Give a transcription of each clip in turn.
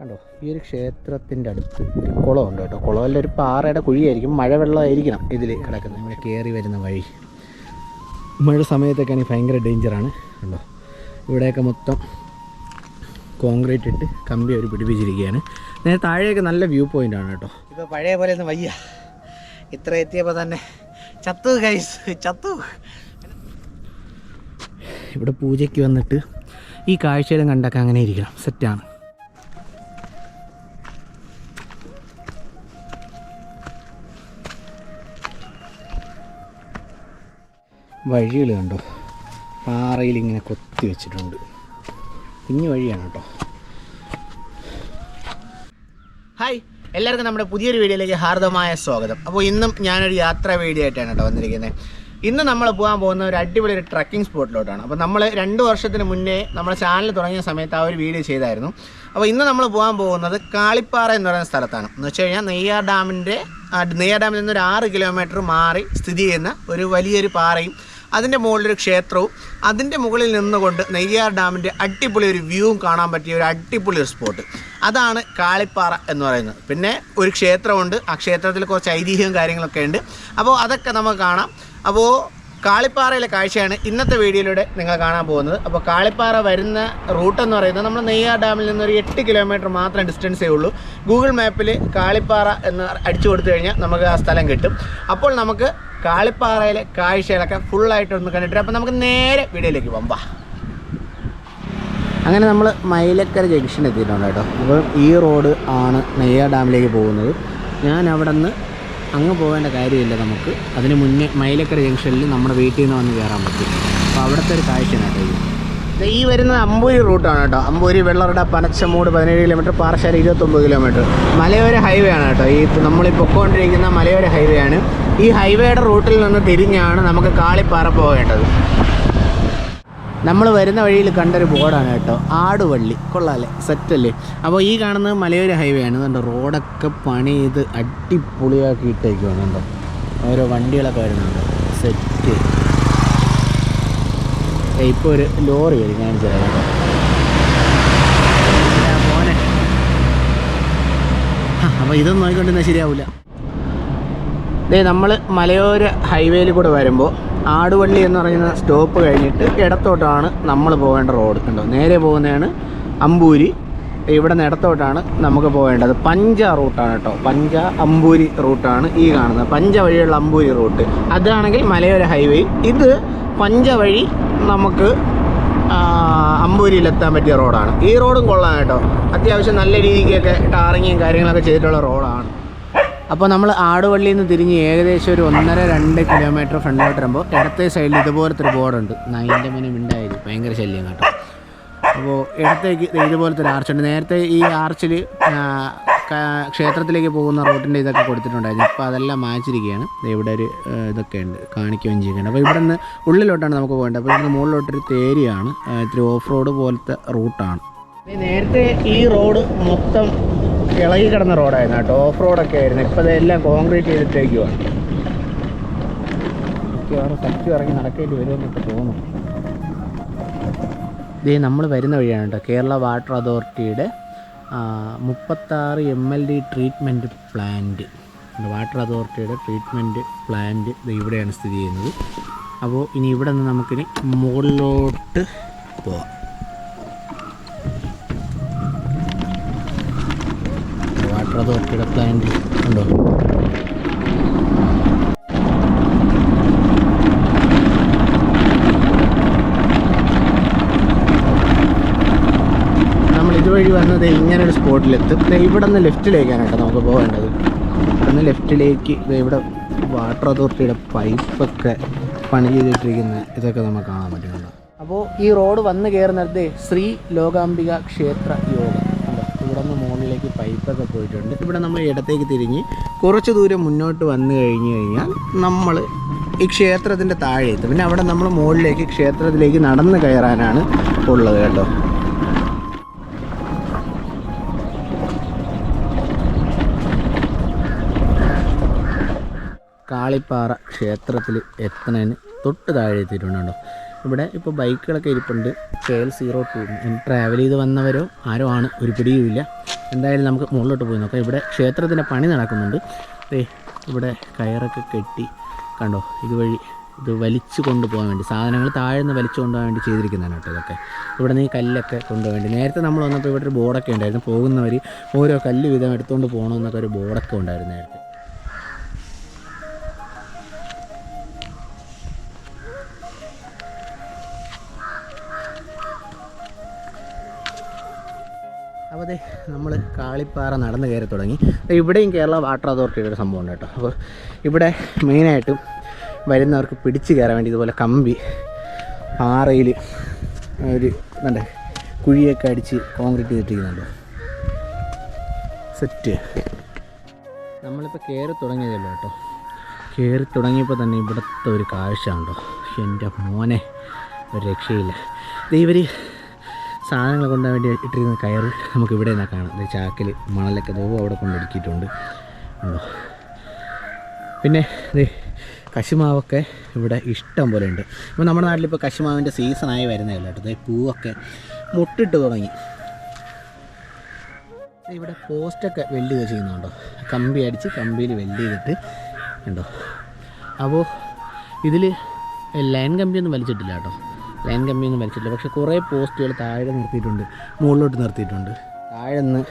കണ്ടോ ഈ ഒരു ക്ഷേത്രത്തിന്റെ അടുത്ത് ഒരു കുളമുണ്ട് കേട്ടോ. കുളമല്ല ഒരു പാറയുടെ കുഴിയായിരിക്കും. മഴവെള്ളമായിരിക്കണം ഇതിൽ കിടക്കുന്നത്. നമ്മൾ കയറി വരുന്ന വഴി. മഴ സമയത്തൊക്കെയാണെങ്കിൽ ഭയങ്കര ഡേഞ്ചറാണ് കണ്ടോ ഇവിടെയൊക്കെ മൊത്തം കോൺക്രീറ്റ് ഇട്ട് കമ്പി അവർ പിടിപ്പിച്ചിരിക്കുകയാണ്. നേരെ താഴെയൊക്കെ നല്ല വ്യൂ പോയിന്റ് ആണ് കേട്ടോ. ഇപ്പോൾ പഴയ പോലെ ഒന്നും വയ്യ. ഇത്ര എത്തിയപ്പോൾ തന്നെ ചത്തു കൈസ് ചത്തു. ഇവിടെ പൂജയ്ക്ക് വന്നിട്ട് ഈ കാഴ്ചയിലും കണ്ടൊക്കെ അങ്ങനെ ഇരിക്കണം. സെറ്റാണ് വഴികൾ കണ്ടോ? പാറയിൽ ഇങ്ങനെ കൊത്തി വെച്ചിട്ടുണ്ട്. കുഞ്ഞു വഴിയാണ് കേട്ടോ. ഹായ് എല്ലാവർക്കും നമ്മുടെ പുതിയൊരു വീഡിയോയിലേക്ക് ഹാർദമായ സ്വാഗതം. അപ്പോൾ ഇന്നും ഞാനൊരു യാത്രാ വീഡിയോ ആയിട്ടാണ് കേട്ടോ വന്നിരിക്കുന്നത്. ഇന്ന് നമ്മൾ പോകാൻ പോകുന്ന ഒരു അടിപൊളി ഒരു ട്രക്കിംഗ് സ്പോട്ടിലോട്ടാണ് അപ്പോൾ നമ്മൾ രണ്ട് വർഷത്തിന് മുന്നേ നമ്മുടെ ചാനൽ തുടങ്ങിയ സമയത്ത് ആ ഒരു വീഡിയോ ചെയ്തായിരുന്നു. അപ്പോൾ ഇന്ന് നമ്മൾ പോകാൻ പോകുന്നത് കാളിപ്പാറ എന്ന് പറയുന്ന സ്ഥലത്താണ്. എന്ന് വെച്ച് കഴിഞ്ഞാൽ നെയ്യാർ ഡാമിന്റെ നെയ്യാർ ഡാമിൽ നിന്ന് ഒരു ആറ് കിലോമീറ്റർ മാറി സ്ഥിതി ചെയ്യുന്ന ഒരു വലിയൊരു പാറയും അതിന്റെ മുകളിലൊരു ക്ഷേത്രവും അതിന്റെ മുകളിൽ നിന്നുകൊണ്ട് നെയ്യാർ ഡാമിന്റെ അടിപൊളി ഒരു വ്യൂവും കാണാൻ പറ്റിയ ഒരു അടിപൊളി ഒരു സ്പോട്ട് അതാണ് കാളിപ്പാറ എന്ന് പറയുന്നത്. പിന്നെ ഒരു ക്ഷേത്രമുണ്ട്. ആ ക്ഷേത്രത്തിൽ കുറച്ച് ഐതിഹ്യവും കാര്യങ്ങളൊക്കെ ഉണ്ട്. അപ്പോൾ അതൊക്കെ നമുക്ക് കാണാം. അപ്പോൾ കാളിപ്പാറയിലെ കാഴ്ചയാണ് ഇന്നത്തെ വീഡിയോയിലൂടെ നിങ്ങൾ കാണാൻ പോകുന്നത്. അപ്പോൾ കാളിപ്പാറ വരുന്ന റൂട്ട് എന്ന് പറയുന്നത് നമ്മൾ നെയ്യാർ ഡാമിൽ നിന്ന് ഒരു എട്ട് കിലോമീറ്റർ മാത്രം ഡിസ്റ്റൻസേ ഉള്ളൂ ഗൂഗിൾ മാപ്പിൽ കാളിപ്പാറ എന്ന് അടിച്ചു കൊടുത്തു കഴിഞ്ഞാൽ നമുക്ക് ആ സ്ഥലം കിട്ടും. അപ്പോൾ നമുക്ക് കാളിപ്പാറയിലെ കാഴ്ചകളൊക്കെ ഫുള്ളായിട്ട് ഒന്ന് കണ്ടിട്ട് അപ്പോൾ നമുക്ക് നേരെ വീഡിയോയിലേക്ക് പോകാം വാ. അങ്ങനെ നമ്മൾ മൈലക്കര ജംഗ്ഷൻ എത്തിയിട്ടുണ്ട് കേട്ടോ. അപ്പം ഈ റോഡ് ആണ് നെയ്യാർ ഡാമിലേക്ക് പോകുന്നത്. ഞാൻ അവിടെ നിന്ന് അങ്ങ് പോകേണ്ട കാര്യമില്ല നമുക്ക്. അതിന് മുന്നേ മൈലക്കര ജംഗ്ഷനിൽ നമ്മുടെ വീട്ടിൽ നിന്ന് വന്ന് കയറാൻ പറ്റും. അപ്പോൾ അവിടുത്തെ ഒരു കാഴ്ചയാണ് കേട്ടോ ഈ വരുന്നത് അമ്പൂരി റൂട്ടാണ് കേട്ടോ. അമ്പൂരി വെള്ളറട പനച്ചമൂട് പതിനേഴ് കിലോമീറ്റർ പാറശ്ശാല ഇരുപത്തൊമ്പത് കിലോമീറ്റർ മലയോര ഹൈവേ ആണ് കേട്ടോ. ഈ നമ്മൾ ഈ പൊക്കോണ്ടിരിക്കുന്ന മലയോര ഹൈവേ ആണ്. ഈ ഹൈവേയുടെ റൂട്ടിൽ നിന്ന് തിരിഞ്ഞാണ് നമുക്ക് കാളിപ്പാറ പോകേണ്ടത്. നമ്മൾ വരുന്ന വഴിയിൽ കണ്ടൊരു ബോർഡാണ് കേട്ടോ. ആടുവള്ളി. കൊള്ളാല്ലേ? സെറ്റല്ലേ അപ്പോൾ ഈ കാണുന്നത് മലയോര ഹൈവേ ആണ്. കണ്ടോ റോഡൊക്കെ പണി ചെയ്ത് അടിപൊളിയാക്കി ഇട്ടേക്കുവാണ് കണ്ടോ. ഓരോ വണ്ടികളൊക്കെ വരുന്നുണ്ട്. സെറ്റ് ഇപ്പോൾ ഒരു ലോറി വരും കാണിച്ചു തരാം. പോനെ ഇതാ അപ്പോൾ ഇതൊന്നും നോക്കിക്കൊണ്ടിരുന്നാൽ ശരിയാവില്ല ദേ നമ്മൾ മലയോര ഹൈവേയിൽ കൂടെ വരുമ്പോൾ ആടുവള്ളി എന്ന് പറയുന്ന സ്റ്റോപ്പ് കഴിഞ്ഞിട്ട് ഇടത്തോട്ടാണ് നമ്മൾ പോകേണ്ട റോഡ് കണ്ടോ? നേരെ പോകുന്നതാണ് അമ്പൂരി. ഇവിടെ നിന്ന് ഇടത്തോട്ടാണ് നമുക്ക് പോകേണ്ടത് പഞ്ച റൂട്ടാണ് കേട്ടോ. പഞ്ച അമ്പൂരി റൂട്ടാണ് ഈ കാണുന്നത്. പഞ്ച വഴിയുള്ള അമ്പൂരി റൂട്ട്. അതാണെങ്കിൽ മലയോര ഹൈവേ. ഇത് പഞ്ച വഴി നമുക്ക് അമ്പൂരിയിലെത്താൻ പറ്റിയ റോഡാണ്. ഈ റോഡും കൊള്ളാം കേട്ടോ. അത്യാവശ്യം നല്ല രീതിക്കൊക്കെ ടാറിങ്ങും കാര്യങ്ങളൊക്കെ ചെയ്തിട്ടുള്ള റോഡാണ്. അപ്പോൾ നമ്മൾ ആടുവള്ളിയിൽ നിന്ന് തിരിഞ്ഞ് ഏകദേശം ഒരു ഒന്നര രണ്ട് കിലോമീറ്റർ ഫ്രണ്ടിലോട്ട് വരുമ്പോൾ ഇടത്തെ സൈഡിൽ ഇതുപോലത്തെ ഒരു ബോർഡുണ്ട്. നൈന്റെ മനം ഉണ്ടായിരിക്കും ഭയങ്കര ശല്യം കേട്ടോ. അപ്പോൾ ഇടത്തേക്ക് ഇതുപോലത്തെ ഒരു ആർച്ചുണ്ട് നേരത്തെ ഈ ആർച്ചിൽ ക്ഷേത്രത്തിലേക്ക് പോകുന്ന റൂട്ടിന്റെ ഇതൊക്കെ കൊടുത്തിട്ടുണ്ടായിരുന്നു. ഇപ്പോൾ അതെല്ലാം മായ്ച്ചിരിക്കുകയാണ്. ഇവിടെ ഒരു ഇതൊക്കെ ഉണ്ട്. കാണിക്കുകയും ചെയ്യുന്നുണ്ട്. അപ്പോൾ ഇവിടെ നിന്ന് ഉള്ളിലോട്ടാണ് നമുക്ക് പോകേണ്ടത്. അപ്പോൾ ഇവിടുന്ന് മുകളിലോട്ടൊരു തേരിയാണ്. ഇത്തിരി ഓഫ് റോഡ് പോലത്തെ റൂട്ടാണ് നേരത്തെ ഈ റോഡ് മൊത്തം ഇളകി കിടന്ന റോഡായിരുന്നു കേട്ടോ. ഓഫ് റോഡൊക്കെ ആയിരുന്നു. ഇപ്പോൾ അതെല്ലാം കോൺക്രീറ്റ് ചെയ്തിട്ടേക്കുവാണ് ഇറങ്ങി നടക്കേണ്ടി വരുമെന്നൊക്കെ തോന്നുന്നു. ഇതേ നമ്മൾ വരുന്ന വഴിയാണ് കേട്ടോ. കേരള വാട്ടർ അതോറിറ്റിയുടെ മുപ്പത്താറ് M L D treatment plant water അതോറിറ്റിയുടെ ട്രീറ്റ്മെന്റ് പ്ലാന്റ് ഇവിടെയാണ് സ്ഥിതി ചെയ്യുന്നത്. അപ്പോൾ ഇനി ഇവിടെ നിന്ന് നമുക്കിനി മുകളിലോട്ട് പോവാം. വാട്ടർ അതോറിറ്റിയുടെ പ്ലാന്റ് ഉണ്ടോ? ഇതുവഴി വന്നത് ഇങ്ങനെ ഒരു സ്പോട്ടിലെത്തും. ഇവിടെ നിന്ന് ലെഫ്റ്റിലേക്കാണ് കേട്ടോ നമുക്ക് പോകേണ്ടത് നിന്ന് ലെഫ്റ്റിലേക്ക് ഇവിടെ വാട്ടർ അതോറിറ്റിയുടെ പൈപ്പൊക്കെ പണി ചെയ്തിട്ടിരിക്കുന്ന ഇതൊക്കെ നമുക്ക് കാണാൻ പറ്റുന്നുണ്ട്. അപ്പോൾ ഈ റോഡ് വന്ന് കയറുന്നത് ശ്രീ ലോകാംബിക ക്ഷേത്ര യോഗം. ഇവിടെ നിന്ന് മുകളിലേക്ക് പൈപ്പൊക്കെ പോയിട്ടുണ്ട്. ഇവിടെ നമ്മൾ ഇടത്തേക്ക് തിരിഞ്ഞ് കുറച്ച് ദൂരം മുന്നോട്ട് വന്നു കഴിഞ്ഞ് കഴിഞ്ഞാൽ നമ്മൾ ഈ ക്ഷേത്രത്തിന്റെ താഴെ എത്തും. പിന്നെ അവിടെ നമ്മൾ മുകളിലേക്ക് ക്ഷേത്രത്തിലേക്ക് നടന്ന് കയറാനാണ് ഉള്ളത് കേട്ടോ. കാളിപ്പാറ ക്ഷേത്രത്തിൽ എത്തുന്നതിന് തൊട്ട് താഴെ എത്തിയിട്ടുണ്ടോ ഇവിടെ ഇപ്പോൾ ബൈക്കുകളൊക്കെ ഇരിപ്പുണ്ട്. K L zero two travel ചെയ്ത് വന്നവരോ ആരോ ആണ് ഒരു പിടിയുമില്ല എന്തായാലും നമുക്ക് മുകളിലോട്ട് പോയി നോക്കാം. ഇവിടെ ക്ഷേത്രത്തിന്റെ പണി നടക്കുന്നുണ്ട്. ഇവിടെ കയറൊക്കെ കെട്ടി കണ്ടോ ഇതുവഴി ഇത് വലിച്ചു കൊണ്ടുപോകാൻ വേണ്ടി സാധനങ്ങൾ താഴെ നിന്ന് വലിച്ചു കൊണ്ടുപോകാൻ വേണ്ടി ചെയ്തിരിക്കുന്നതാണ് കേട്ടോ ഇതൊക്കെ. ഇവിടെ നിന്ന് കല്ലൊക്കെ കൊണ്ടുപോകാൻ വേണ്ടി. നേരത്തെ നമ്മൾ വന്നപ്പോൾ ഇവിടെ ഒരു ബോർഡൊക്കെ ഉണ്ടായിരുന്നു. പോകുന്നവർ ഓരോ കല്ല് വീതം എടുത്തുകൊണ്ട് പോകണമെന്നൊക്കെ ഒരു ബോർഡൊക്കെ ഉണ്ടായിരുന്നു നേരത്തെ. അപ്പോൾ അതെ നമ്മൾ കാളിപ്പാറ നടന്ന് കയറി തുടങ്ങി. ഇവിടെയും കേരള വാട്ടർ അതോറിറ്റിയുടെ ഒരു സംഭവം ഉണ്ട് കേട്ടോ. അപ്പോൾ ഇവിടെ മെയിനായിട്ടും വരുന്നവർക്ക് പിടിച്ച് കയറാൻ വേണ്ടി ഇതുപോലെ കമ്പി പാറയിൽ ഒരു എന്താ കുഴിയൊക്കെ അടിച്ച് കോൺക്രീറ്റ് ചെയ്തിട്ടിരിക്കുന്നുണ്ട്. സെറ്റ്. നമ്മളിപ്പോൾ കയറി തുടങ്ങിയതല്ലോ കേട്ടോ. കയറി തുടങ്ങിയപ്പോൾ തന്നെ ഇവിടുത്തെ ഒരു കാഴ്ച ഉണ്ടോ എന്റെ മോനെ ഒരു രക്ഷയില്ല. ഇവർ സാധനങ്ങൾ കൊണ്ടുപോകാൻ വേണ്ടി ഇട്ടിരുന്ന കയർ നമുക്ക് ഇവിടെ നിന്നാണ് കാണാം. ചാക്കിൽ മണലൊക്കെ ദോ അവിടെ കൊണ്ടൊടുക്കിയിട്ടുണ്ട് ഉണ്ടോ പിന്നെ കശുമാവൊക്കെ ഇവിടെ ഇഷ്ടം പോലെ ഉണ്ട്. ഇപ്പോൾ നമ്മുടെ നാട്ടിലിപ്പോൾ കശുമാവിന്റെ സീസണായി വരുന്നേ ഉള്ളൂ കേട്ടോ. പൂവൊക്കെ മുട്ടിട്ട് തുടങ്ങി. ഇവിടെ പോസ്റ്റൊക്കെ വെല്ലു ചെയ്ത് ചെയ്യുന്നുണ്ടോ കമ്പി അടിച്ച് കമ്പിയിൽ വെൽഡ് ചെയ്തിട്ട് ഉണ്ടോ. അപ്പോൾ ഇതിൽ ലൈൻ കമ്പിയൊന്നും വലിച്ചിട്ടില്ല കേട്ടോ. ലൈൻ കമ്മിയൊന്നും വലിച്ചിട്ടില്ല പക്ഷേ കുറേ പോസ്റ്റുകൾ താഴെ നിർത്തിയിട്ടുണ്ട്. മുകളിലോട്ട് നിർത്തിയിട്ടുണ്ട്. താഴെ നിന്ന്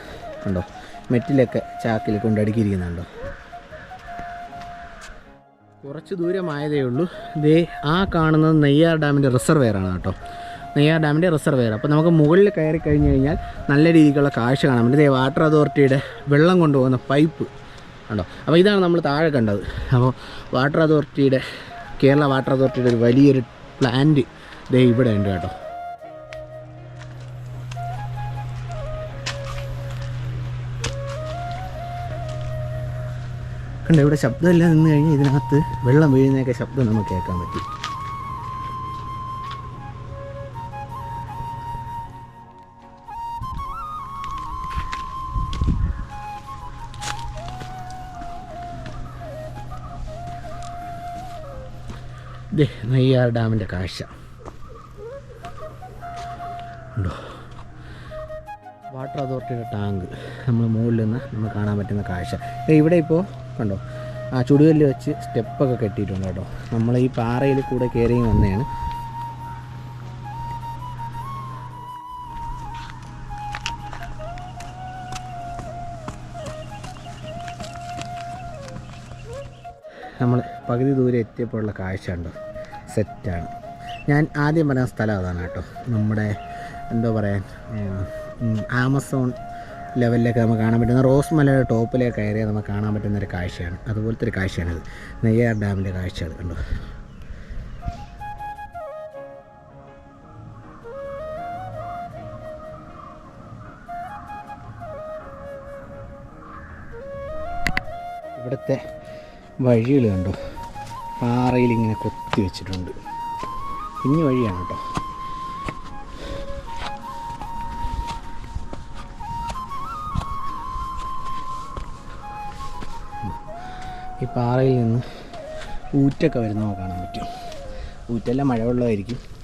ഉണ്ടോ മെറ്റിലൊക്കെ ചാക്കിൽ കൊണ്ടടുക്കിയിരിക്കുന്നുണ്ടോ കുറച്ച് ദൂരമായതേ ഉള്ളൂ. ദേ ആ കാണുന്നത് നെയ്യാർ ഡാമിന്റെ റിസർവെയറാണ് കേട്ടോ. നെയ്യാർ ഡാമിന്റെ റിസർവെയർ അപ്പോൾ നമുക്ക് മുകളിൽ കയറി കഴിഞ്ഞ് കഴിഞ്ഞാൽ നല്ല രീതിക്കുള്ള കാഴ്ച കാണാൻ പറ്റും. ദേ വാട്ടർ അതോറിറ്റിയുടെ വെള്ളം കൊണ്ടുപോകുന്ന പൈപ്പ് ഉണ്ടോ അപ്പോൾ ഇതാണ് നമ്മൾ താഴെ കണ്ടത്. അപ്പോൾ വാട്ടർ അതോറിറ്റിയുടെ കേരള വാട്ടർ അതോറിറ്റിയുടെ ഒരു വലിയൊരു പ്ലാന്റ് ദേ ഇവിടെ ഉണ്ട് കേട്ടോ. കണ്ടോ ഇവിടെ ശബ്ദമെല്ലാം നിന്ന് കഴിഞ്ഞാൽ ഇതിനകത്ത് വെള്ളം വീഴുന്നതൊക്കെ ശബ്ദം നമുക്ക് കേൾക്കാൻ പറ്റും. നെയ്യാർ ഡാമിന്റെ കാഴ്ച. ഉണ്ടോ? വാട്ടർ അതോറിറ്റിയുടെ ടാങ്ക് നമ്മൾ മുകളിൽ നിന്ന് നമ്മൾ കാണാൻ പറ്റുന്ന കാഴ്ച. ഇവിടെ ഇപ്പോൾ കണ്ടോ? ആ ചുടുകല്ല് വെച്ച് സ്റ്റെപ്പൊക്കെ കെട്ടിയിട്ടുണ്ട് കേട്ടോ. നമ്മൾ ഈ പാറയിൽ കൂടെ കയറി വന്നതാണ്. നമ്മൾ പകുതി ദൂരെ എത്തിയപ്പോഴുള്ള കാഴ്ച ഉണ്ടോ സെറ്റാണ് ഞാൻ ആദ്യം പറഞ്ഞ സ്ഥലം അതാണ് കേട്ടോ. നമ്മുടെ എന്തോ പറയാൻ ആമസോൺ ലെവലിലൊക്കെ നമുക്ക് കാണാൻ പറ്റുന്ന റോസ് മലയുടെ ടോപ്പിലേക്ക് കയറിയാൽ നമുക്ക് കാണാൻ പറ്റുന്ന ഒരു കാഴ്ചയാണ്. അതുപോലത്തെ ഒരു കാഴ്ചയാണിത് നെയ്യാർ ഡാമിന്റെ കാഴ്ച കണ്ടോ? ഇവിടുത്തെ വഴികൾ കണ്ടോ? പാറയിൽ ഇങ്ങനെ കൊത്തി വെച്ചിട്ടുണ്ട്. കുഞ്ഞു വഴിയാണ് കേട്ടോ. ഈ പാറയിൽ നിന്ന് ഊറ്റൊക്കെ വരുന്ന നമുക്ക് കാണാൻ പറ്റും. ഊറ്റെല്ലാം മഴവെള്ളമായിരിക്കും.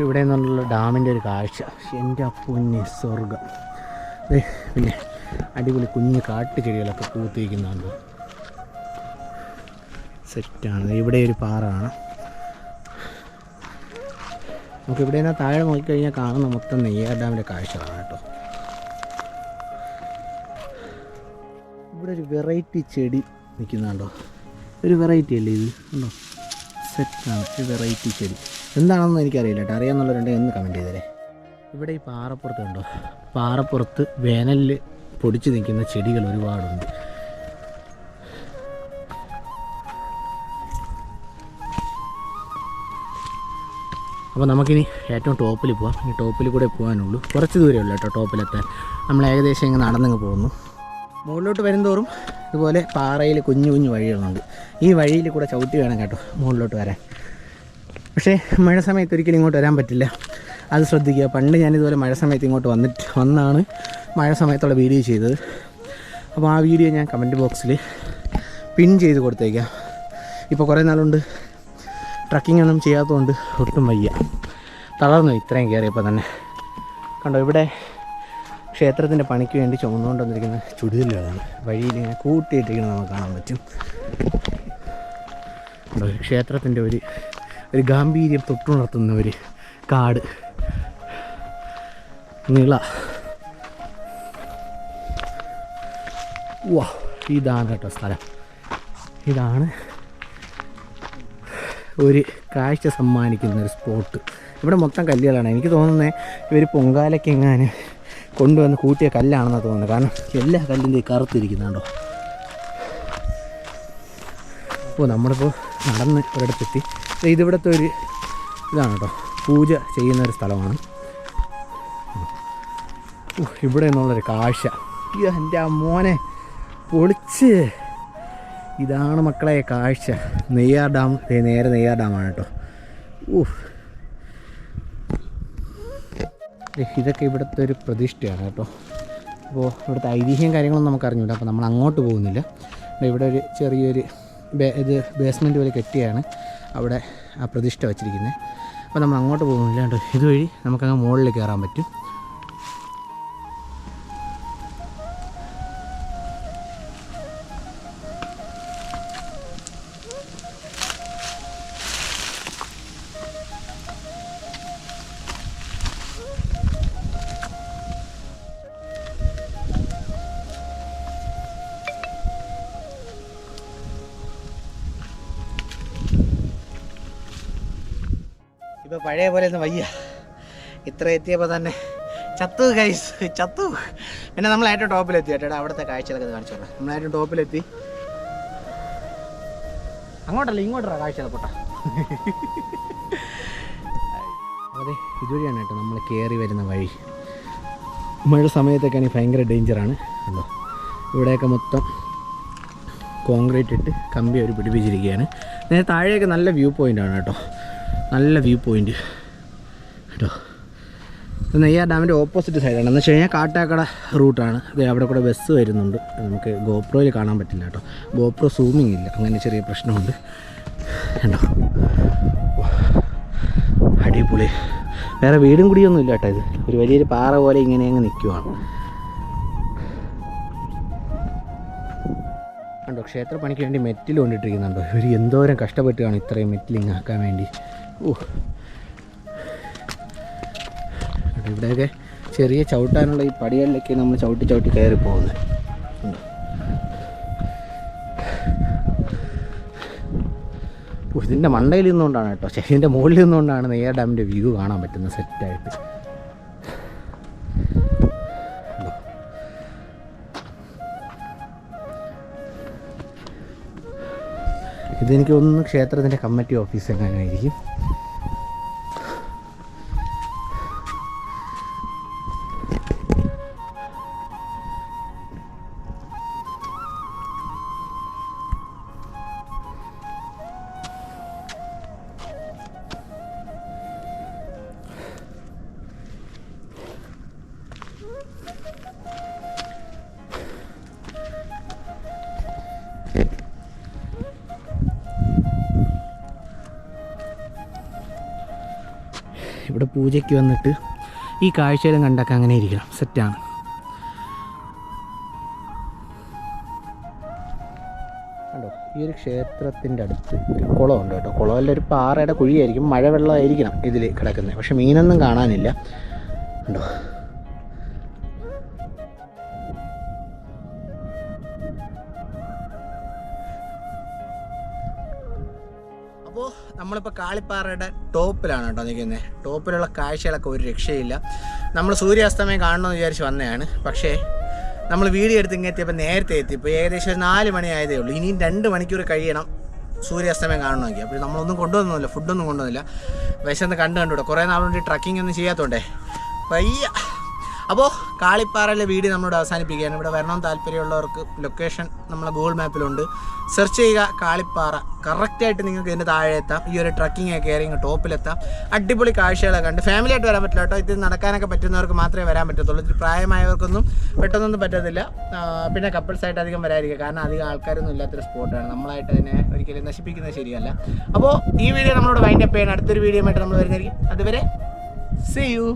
ഇവിടെ നിന്നുള്ള ഡാമിന്റെ ഒരു കാഴ്ച. എന്റെ പൊന്നെ സ്വർഗം പിന്നെ അടിപൊളി കുഞ്ഞ് കാട്ടുചെടികളൊക്കെ പൂത്തിരിക്കുന്നുണ്ട്. സെറ്റാണ്. ഇവിടെ ഒരു പാറയാണ്. നമുക്ക് ഇവിടെ നിന്ന് താഴെ നോക്കിക്കഴിഞ്ഞാൽ കാണുന്ന മൊത്തം നെയ്യാർ ഡാമിന്റെ കാഴ്ചകളാണ് കേട്ടോ. ഇവിടെ ഒരു വെറൈറ്റി ചെടി നിൽക്കുന്നുണ്ടോ? ഒരു വെറൈറ്റി അല്ലേ ഇത്? ഉണ്ടോ? സെറ്റാണ്. ഒരു വെറൈറ്റി ചെടി. എന്താണെന്ന് എനിക്കറിയില്ല കേട്ടോ. അറിയാമെന്നുള്ളവരുണ്ടെങ്കിൽ ഒന്ന് കമന്റ് ചെയ്തേരെ. ഇവിടെ ഈ പാറപ്പുറത്ത് കണ്ടോ പാറപ്പുറത്ത് വേനലിൽ പൊടിച്ചു നിൽക്കുന്ന ചെടികൾ ഒരുപാടുണ്ട്. അപ്പോൾ നമുക്കിനി ഏറ്റവും ടോപ്പിൽ പോവാം. ഇനി ടോപ്പിൽ കൂടെ പോകാനുള്ളൂ കുറച്ച് ദൂരമേ ഉള്ളൂ കേട്ടോ ടോപ്പിലെത്താൻ. നമ്മൾ ഏകദേശം ഇങ്ങനെ നടന്നങ്ങ് പോകുന്നു. മുകളിലോട്ട് വരുന്തോറും ഇതുപോലെ പാറയിൽ കുഞ്ഞു കുഞ്ഞു വഴികളുണ്ട്. ഈ വഴിയിൽ കൂടെ ചവിട്ടി വേണം കേട്ടോ മുകളിലോട്ട് വരാൻ. പക്ഷേ മഴ സമയത്ത് ഒരിക്കലും ഇങ്ങോട്ട് വരാൻ പറ്റില്ല. അത് ശ്രദ്ധിക്കുക. പണ്ട് ഞാൻ ഞാനിതുപോലെ മഴ സമയത്ത് ഇങ്ങോട്ട് വന്നിട്ട് വന്നാണ് മഴ സമയത്തുള്ള വീഡിയോ ചെയ്തത്. അപ്പോൾ ആ വീഡിയോ ഞാൻ കമന്റ് ബോക്സിൽ പിൻ ചെയ്ത് കൊടുത്തേക്കാം. ഇപ്പോൾ കുറേ നാളുണ്ട് ട്രക്കിംഗ് ഒന്നും ചെയ്യാത്തതുകൊണ്ട് ഒട്ടും വയ്യ. തളർന്നു ഇത്രയും കയറിയപ്പോൾ തന്നെ. കണ്ടോ ഇവിടെ ക്ഷേത്രത്തിന്റെ പണിക്ക് വേണ്ടി ചുമന്നുകൊണ്ട് വന്നിരിക്കുന്ന ചുടുതലുകളാണ് വഴിയിൽ ഇങ്ങനെ കൂട്ടിയിട്ടിരിക്കുന്നത് നമുക്ക് കാണാൻ പറ്റും. ക്ഷേത്രത്തിന്റെ ഒരു ഒരു ഗാംഭീര്യം തൊട്ടുണർത്തുന്ന ഒരു കാട്. നീള. വാ ഇതാണ് കേട്ടോ സ്ഥലം. ഇതാണ് ഒരു കാഴ്ച സമ്മാനിക്കുന്ന ഒരു സ്പോട്ട്. ഇവിടെ മൊത്തം കല്ലുകളാണ്. എനിക്ക് തോന്നുന്നത് ഇവർ പൊങ്കാലയ്ക്ക് എങ്ങാനും കൊണ്ടുവന്ന് കൂട്ടിയ കല്ലാണെന്നാണ് തോന്നുന്നത്. കാരണം എല്ലാ കല്ലിന്റെയും കറുത്തിരിക്കുന്നുണ്ടോ അപ്പോൾ നമ്മളിപ്പോൾ നടന്ന് ഒരിടത്തെത്തി. ഇതിവിടുത്തെ ഒരു ഇതാണ് കേട്ടോ. പൂജ ചെയ്യുന്ന ഒരു സ്ഥലമാണ്. ഇവിടെ നിന്നുള്ളൊരു കാഴ്ച. അയ്യോ എന്റെ ആ മോനെ പൊളിച്ച്. ഇതാണ് മക്കളെ കാഴ്ച. നെയ്യാർ ഡാം നേരെ നെയ്യാർ ഡാമാണ് കേട്ടോ. ഊഹ് ഇതൊക്കെ ഇവിടുത്തെ ഒരു പ്രതിഷ്ഠയാണ് കേട്ടോ. അപ്പോൾ ഇവിടുത്തെ ഐതിഹ്യം കാര്യങ്ങളൊന്നും നമുക്ക് അറിഞ്ഞില്ല അപ്പോൾ നമ്മൾ അങ്ങോട്ട് പോകുന്നില്ല. ഇവിടെ ഒരു ചെറിയൊരു ഇത് ബേസ്മെന്റ് പോലെ കെട്ടിയാണ് അവിടെ ആ പ്രതിഷ്ഠ വച്ചിരിക്കുന്നത്. അപ്പോൾ നമ്മൾ അങ്ങോട്ട് പോകുന്നില്ല കേട്ടോ. ഇതുവഴി നമുക്കങ്ങ് മുകളിൽ കയറാൻ പറ്റും. ഇപ്പോൾ പഴയ പോലെ ഒന്നും വയ്യ. ഇത്ര എത്തിയപ്പോൾ തന്നെ ചത്തു കൈസ് ചത്തു. പിന്നെ നമ്മൾ ഏറ്റവും ടോപ്പിലെത്തി കേട്ടോ. അവിടുത്തെ കാഴ്ചകളൊക്കെ കാണിച്ചു തരാം. നമ്മൾ ഏറ്റവും ടോപ്പിലെത്തി. അങ്ങോട്ടല്ല ഇങ്ങോട്ടാ കാഴ്ചകളെ പൊട്ട. അതെ ഇതുവഴിയാണ് കേട്ടോ നമ്മൾ കയറി വരുന്ന വഴി. മഴ സമയത്തൊക്കെയാണെങ്കിൽ ഭയങ്കര ഡേഞ്ചറാണ് കണ്ടോ? ഇവിടെയൊക്കെ മൊത്തം കോൺക്രീറ്റ് ഇട്ട് കമ്പി അവർ പിടിപ്പിച്ചിരിക്കുകയാണ്. നേരെ താഴെയൊക്കെ നല്ല വ്യൂ പോയിന്റാണ് കേട്ടോ. നല്ല വ്യൂ പോയിന്റ് കേട്ടോ. ഇത് നെയ്യാർ ഡാമിന്റെ ഓപ്പോസിറ്റ് സൈഡാണ് എന്ന് വെച്ച് കഴിഞ്ഞാൽ കാട്ടാക്കട റൂട്ടാണ് ഇത് അവിടെ കൂടെ ബസ് വരുന്നുണ്ട്. നമുക്ക് ഗോപ്രോയിൽ കാണാൻ പറ്റില്ല കേട്ടോ. ഗോപ്രോ സൂമിങ് ഇല്ല. അങ്ങനെ ചെറിയ പ്രശ്നമുണ്ട്. കണ്ടോ? അടിപൊളി. വേറെ വീടും കുടിയൊന്നും ഇല്ല കേട്ടോ ഇത്. ഒരു വലിയൊരു പാറ പോലെ ഇങ്ങനെ അങ്ങ് നിൽക്കുവാണ് കണ്ടോ ക്ഷേത്ര പണിക്ക് വേണ്ടി മെറ്റിൽ കൊണ്ടിട്ടിരിക്കുന്നുണ്ടോ. ഇവർ എന്തോരം കഷ്ടപ്പെട്ടാണ് ഇത്രയും മെറ്റിലിങ് ആക്കാൻ വേണ്ടി. ഓ ഇവിടെയൊക്കെ ചെറിയ ചവിട്ടാനുള്ള ഈ പടികളിലൊക്കെ നമ്മൾ ചവിട്ടി ചവിട്ടി കയറി പോകുന്നത് ഇതിന്റെ മണ്ടയിൽ നിന്നുകൊണ്ടാണ് കേട്ടോ. ശരീരന്റെ മുകളിൽ നിന്നുകൊണ്ടാണ് നെയ്യാർ ഡാമിന്റെ വ്യൂ കാണാൻ പറ്റുന്നത് സെറ്റായിട്ട്. ഇതെനിക്ക് ഒന്ന് ക്ഷേത്രത്തിന്റെ കമ്മിറ്റി ഓഫീസ് എങ്ങനെയായിരിക്കും ഇവിടെ പൂജയ്ക്ക് വന്നിട്ട് ഈ കാഴ്ചയിലും കണ്ടൊക്കെ അങ്ങനെ ഇരിക്കണം. സെറ്റാണ് കണ്ടോ? ഈ ഒരു ക്ഷേത്രത്തിന്റെ അടുത്ത് ഒരു കുളമുണ്ട് കേട്ടോ. കുളമല്ല ഒരു പാറയുടെ കുഴിയായിരിക്കും. മഴ വെള്ളമായിരിക്കണം ഇതിൽ കിടക്കുന്നത്. പക്ഷെ മീനൊന്നും കാണാനില്ല. കണ്ടോ? അപ്പോൾ നമ്മളിപ്പോൾ കാളിപ്പാറയുടെ ടോപ്പിലാണ് കേട്ടോ നിൽക്കുന്നത് ടോപ്പിലുള്ള കാഴ്ചകളൊക്കെ ഒരു രക്ഷയില്ല. നമ്മൾ സൂര്യാസ്തമയം കാണണമെന്ന് വിചാരിച്ച് വന്നതാണ്. പക്ഷേ നമ്മൾ വീഡിയോ എടുത്ത് ഇങ്ങനെ എത്തിയപ്പോൾ നേരത്തെ എത്തി. ഇപ്പോൾ ഏകദേശം ഒരു നാല് മണിയായതേ ഉള്ളൂ. ഇനിയും രണ്ട് മണിക്കൂർ കഴിയണം സൂര്യാസ്തമയം കാണണമെങ്കിൽ അപ്പോൾ നമ്മളൊന്നും കൊണ്ടുവന്നില്ല ഫുഡൊന്നും കൊണ്ടുവന്നില്ല. വിശന്ന് കണ്ടു കണ്ടുകൂടെ കുറേ നാളുകൊണ്ട് ട്രക്കിംഗ് ഒന്നും ചെയ്യാത്തതുകൊണ്ടേ വയ്യ. അപ്പോൾ കാളിപ്പാറയിലെ വീഡിയോ നമ്മളോട് അവസാനിപ്പിക്കുകയാണ്. ഇവിടെ വരണം താല്പര്യമുള്ളവർക്ക് ലൊക്കേഷൻ നമ്മളെ ഗൂഗിൾ മാപ്പിലുണ്ട് സെർച്ച് ചെയ്യുക കാളിപ്പാറ. കറക്റ്റായിട്ട് നിങ്ങൾക്ക് ഇതിന്റെ താഴെ എത്താം. ഈ ഒരു ട്രക്കിംഗ് ഒക്കെ കയറി ടോപ്പിലെത്താം. അടിപൊളി കാഴ്ചകളൊക്കെ ഉണ്ട് ഫാമിലി ആയിട്ട് വരാൻ പറ്റില്ല കേട്ടോ. ഇത് നടക്കാനൊക്കെ പറ്റുന്നവർക്ക് മാത്രമേ വരാൻ പറ്റത്തുള്ളൂ. പ്രായമായവർക്കൊന്നും പെട്ടെന്നൊന്നും പറ്റത്തില്ല. പിന്നെ കപ്പിൾസ് ആയിട്ട് അധികം വരാതിരിക്കുക. കാരണം അധികം ആൾക്കാരൊന്നും ഇല്ലാത്തൊരു സ്പോട്ടാണ് നമ്മളായിട്ട് അതിനെ ഒരിക്കലും നശിപ്പിക്കുന്നത് ശരിയല്ല. അപ്പോൾ ഈ വീഡിയോ നമ്മളോട് വൈൻഡപ്പ് ചെയ്യണം. അടുത്തൊരു വീഡിയോ ആയിട്ട് നമ്മൾ വരുന്നതായിരിക്കും. അതുവരെ സി യു